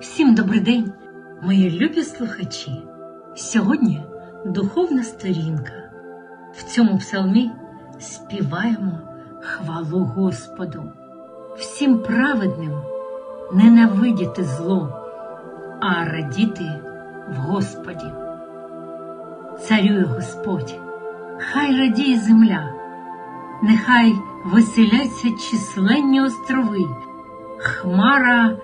Всім добрий день, мої любі слухачі. Сьогодні духовна сторінка. В цьому псалмі співаємо хвалу Господу. Всім праведним ненавидіти зло, а радіти в Господі. Царює Господь, хай радіє земля, нехай веселяться численні острови, хмара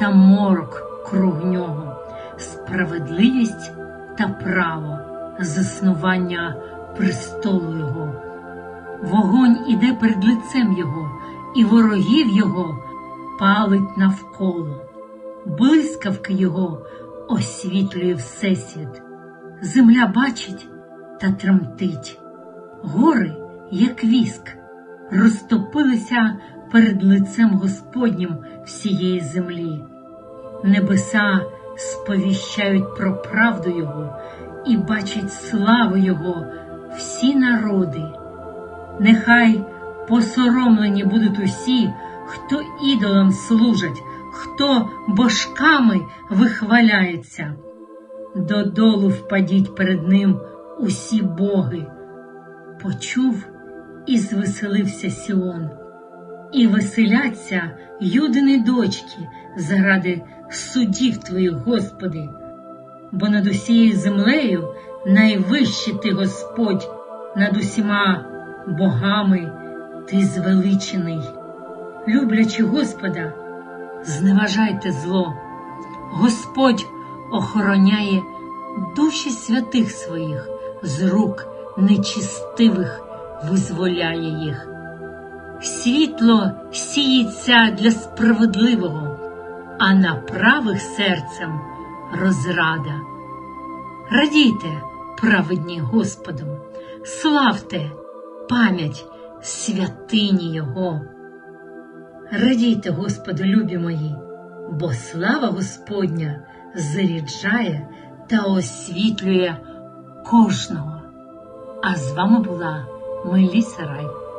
та морок круг нього, справедливість та право, заснування престолу Його. Вогонь іде перед лицем Його, і ворогів Його палить навколо. Блискавки Його освітлює Всесвіт. Земля бачить та тремтить. Гори, як віск, розтопилися перед лицем Господнім всієї землі. Небеса сповіщають про правду Його і бачать славу Його всі народи. Нехай посоромлені будуть усі, хто ідолам служать, хто божками вихваляється. Додолу впадіть перед ним усі боги. Почув і звеселився Сіон, і веселяться юдини дочки заради судів твоїх, Господи, бо над усією землею найвищий ти Господь, над усіма богами ти звеличений. Люблячи Господа, зневажайте зло. Господь охороняє душі святих своїх, з рук нечистивих визволяє їх. Світло сіється для справедливого, а на правих серцем розрада. Радійте, праведні Господом, славте пам'ять святині Його. Радійте, Господу, любі мої, бо слава Господня заряджає та освітлює кожного. А з вами була Меліса Рай.